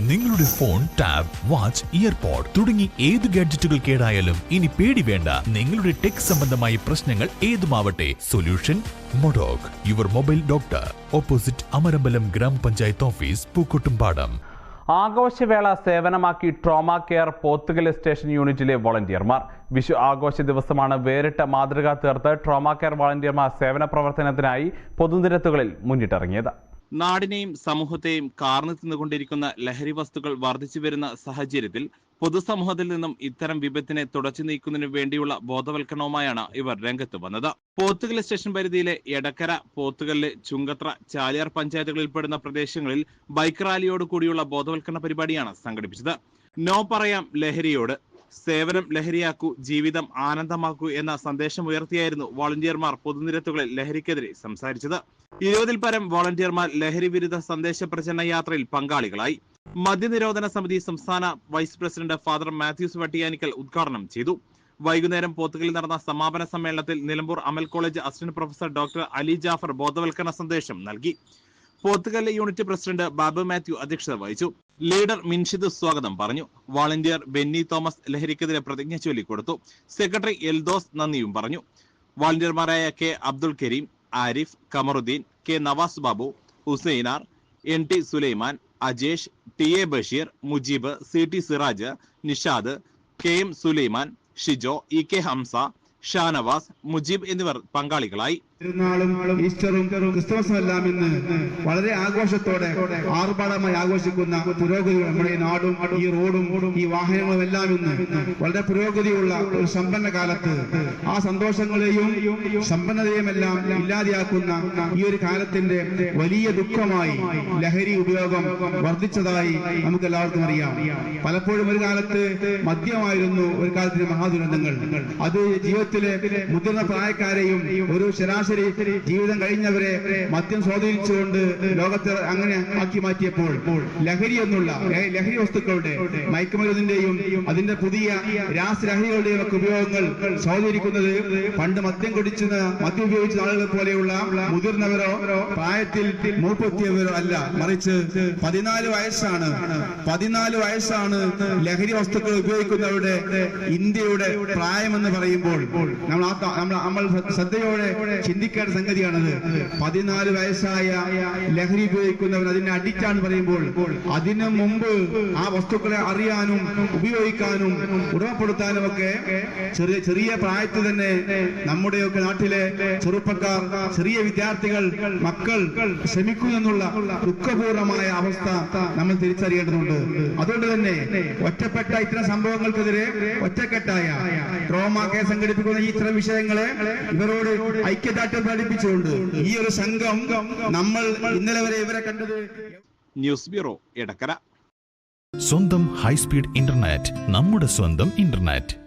നിങ്ങളുടെ phone tab watch earpod തുടങ്ങി ഏത് ഗാഡ്ജറ്റുകൾ കേടായാലും ഇനി പേടി വേണ്ട. നിങ്ങളുടെ ടെക് സംബന്ധമായ പ്രശ്നങ്ങൾ ഏതുമാവട്ടെ. Solution Modoc. Your mobile doctor. Opposite Amarambalam Gramapanchayat office Pookkottumpadam. ആഘോഷവേള സേവനമാക്കി ട്രോമ കെയർ പോത്തുകൽ സ്റ്റേഷൻ യൂണിറ്റിലെ വോളണ്ടിയർമാർ. വിഷു ആഘോഷ ദിവസമാണ് വേറിട്ട മാതൃക തീർത്ത്. ട്രോമ കെയർ വോളണ്ടിയർമാർ സേവന പ്രവർത്തനത്തിനായി പൊതുനിരത്തുകളിൽ മുന്നിട്ടിറങ്ങിയത്. നാടിനെയും സമൂഹത്തെയും കാർന്നു തിന്നുകൊണ്ടിരിക്കുന്ന ലഹരി വസ്തുക്കൾ വർദ്ധിച്ചു വരുന്ന സാഹചര്യത്തിൽ പൊതുസമൂഹത്തിൽ നിന്നും ഇത്തരം വിപത്തിനെ തുടച്ചു നീക്കുന്നതിനു വേണ്ടിയുള്ള ബോധവൽക്കരണവുമായാണ് ഇവർ രംഗത്ത് വന്നത്. പോത്തുകൽ സ്റ്റേഷൻ പരിധിയിലെ എടക്കര പോത്തുകല്ല് ചുങ്കത്ര ചാലിയാർ പഞ്ചായത്തുകളിൽ പഞ്ചായത്തുകളിൽപ്പെടുന്ന പ്രദേശങ്ങളിൽ ബൈക്ക് റാലിയോട് കൂടിയുള്ള ബോധവൽക്കരണ പരിപാടിയാണ് സംഘടിപ്പിച്ചത്. നോ പറയാം ലഹരിയോട്. സേവനം ലഹരിയാക്കൂ ജീവിതം ആനന്ദമാക്കൂ എന്ന സന്ദേശം ഉയർത്തിയായിരുന്നു വോളണ്ടിയർമാർ പൊതുനിരത്തുകളിൽ ലഹരിക്കെതിരെ സംസാരിച്ചത്. ഇരുപതിൽ പരം വോളണ്ടിയർമാർ ലഹരി വിരുദ്ധ സന്ദേശ പ്രചരണ യാത്രയിൽ പങ്കാളികളായി. മദ്യനിരോധന സമിതി സംസ്ഥാന vice president Father Mathews Vattiyanikkal ഉദ്ഘാടനം ചെയ്തു. വൈകുന്നേരം പോത്തുകളിൽ നടന്ന സമാപന സമ്മേളനത്തിൽ Nilambur Amal college assistant professor doctor Ali Jafar ബോധവൽക്കരണ സന്ദേശം നൽകി. പോത്തുകല്ല് യൂണിറ്റ് പ്രസിഡന്റ് ബാബു മാത്യു അധ്യക്ഷത വഹിച്ചു. ലീഡർ മിൻഷിദ് സ്വാഗതം പറഞ്ഞു. വാളണ്ടിയർ ബെന്നി തോമസ് ലഹരിക്കെതിരെ പ്രതിജ്ഞ ചൊല്ലിക്കൊടുത്തു സെക്രട്ടറി എൽദോസ് നന്ദിയും പറഞ്ഞു. വാളണ്ടിയർമാരായ K Abdul Karim Arif Kamaruddin K Navas Babu Husainar N T Sulaiman Ajesh T A Basheer Mujeeb C T Siraj Nishad K M Sulaiman Shijo E K Hamsa Shanavas Mujeeb എന്നിവർ പങ്കാളികളായി. തിരുനാളും ഈസ്റ്ററും ക്രിസ്തുമസും എല്ലാം ഇന്ന് വളരെ ആഘോഷത്തോടെ ആർഭാടമായി ആഘോഷിക്കുന്ന പുരോഗതി നമ്മുടെ ഈ നാടും ഈ റോഡും ഈ വാഹനങ്ങളും എല്ലാം ഇന്ന് വളരെ പുരോഗതിയുള്ള ഒരു സമ്പന്ന കാലത്ത് ആ സന്തോഷങ്ങളെയും സമ്പന്നതയും എല്ലാം ഇല്ലാതെയാക്കുന്ന ഈ ഒരു കാലത്തിന്റെ വലിയ ദുഃഖമായി ലഹരി ഉപയോഗം വർദ്ധിച്ചതായി നമുക്ക് എല്ലാവർക്കും അറിയാം. പലപ്പോഴും ഒരു കാലത്ത് മദ്യമായിരുന്നു ഒരു കാലത്തിന്റെ മഹാദുരന്തങ്ങൾ. അത് ജീവിതത്തിലെ മുതിർന്ന പ്രായക്കാരെയും ഒരു ശരാശരി ജീവിതം കഴിഞ്ഞവരെ മദ്യം സ്വാധീനിച്ചുകൊണ്ട് ലോകത്തെ അങ്ങനെ ആക്കി മാറ്റിയപ്പോൾ ലഹരി എന്നുള്ള ലഹരി വസ്തുക്കളുടെ മയക്കുമരുന്നിന്റെയും അതിന്റെ പുതിയ രാസലഹരികളുടെയും ഒക്കെ ഉപയോഗങ്ങൾ സ്വാധീനിക്കുന്നത് പണ്ട് മദ്യം കുടിച്ച് മദ്യം ഉപയോഗിച്ച ആളുകളെ പോലെയുള്ള മുതിർന്നവരോ പ്രായത്തിൽ മൂപ്പെത്തിയവരോ അല്ല. മറിച്ച് പതിനാല് വയസ്സാണ് പതിനാല് വയസ്സാണ് ലഹരി വസ്തുക്കൾ ഉപയോഗിക്കുന്നവരുടെ ഇന്ത്യയുടെ പ്രായമെന്ന് പറയുമ്പോൾ നമ്മൾ നമ്മൾ നമ്മൾ ശ്രദ്ധയോടെ ചിന്തിക്കേണ്ട സംഗതിയാണത്. പതിനാല് വയസ്സായ ലഹരി ഉപയോഗിക്കുന്നവൻ അതിനെ അഡിക്റ്റാണ് പറയുമ്പോൾ അതിനു മുമ്പ് ആ വസ്തുക്കളെ അറിയാനും ഉപയോഗിക്കാനും ഉടമപ്പെടുത്താനും ഒക്കെ ചെറിയ ചെറിയ പ്രായത്തിൽ തന്നെ നമ്മുടെയൊക്കെ നാട്ടിലെ ചെറുപ്പക്കാർ ചെറിയ വിദ്യാർത്ഥികൾ മക്കൾ ശ്രമിക്കുന്നു എന്നുള്ള ദുഃഖപൂർണമായ അവസ്ഥ നമ്മൾ തിരിച്ചറിയേണ്ടതുണ്ട്. അതുകൊണ്ട് തന്നെ ഒറ്റപ്പെട്ട ഇത്തരം സംഭവങ്ങൾക്കെതിരെ ഒറ്റക്കെട്ടായ ട്രോമ കേസ് സംഘടിപ്പിക്കുന്ന ഈ ഇത്തരം വിഷയങ്ങളെ ഇവരോട് ഐക്യദാർഢ്യം പഠിപ്പിച്ചുകൊണ്ട് ഈ ഒരു സംഘം നമ്മൾ ഇന്നലെ വരെ ഇവരെ കണ്ടത്. News bureau Edakkara. സ്വന്തം ഹൈസ്പീഡ് ഇന്റർനെറ്റ് നമ്മുടെ സ്വന്തം ഇന്റർനെറ്റ്.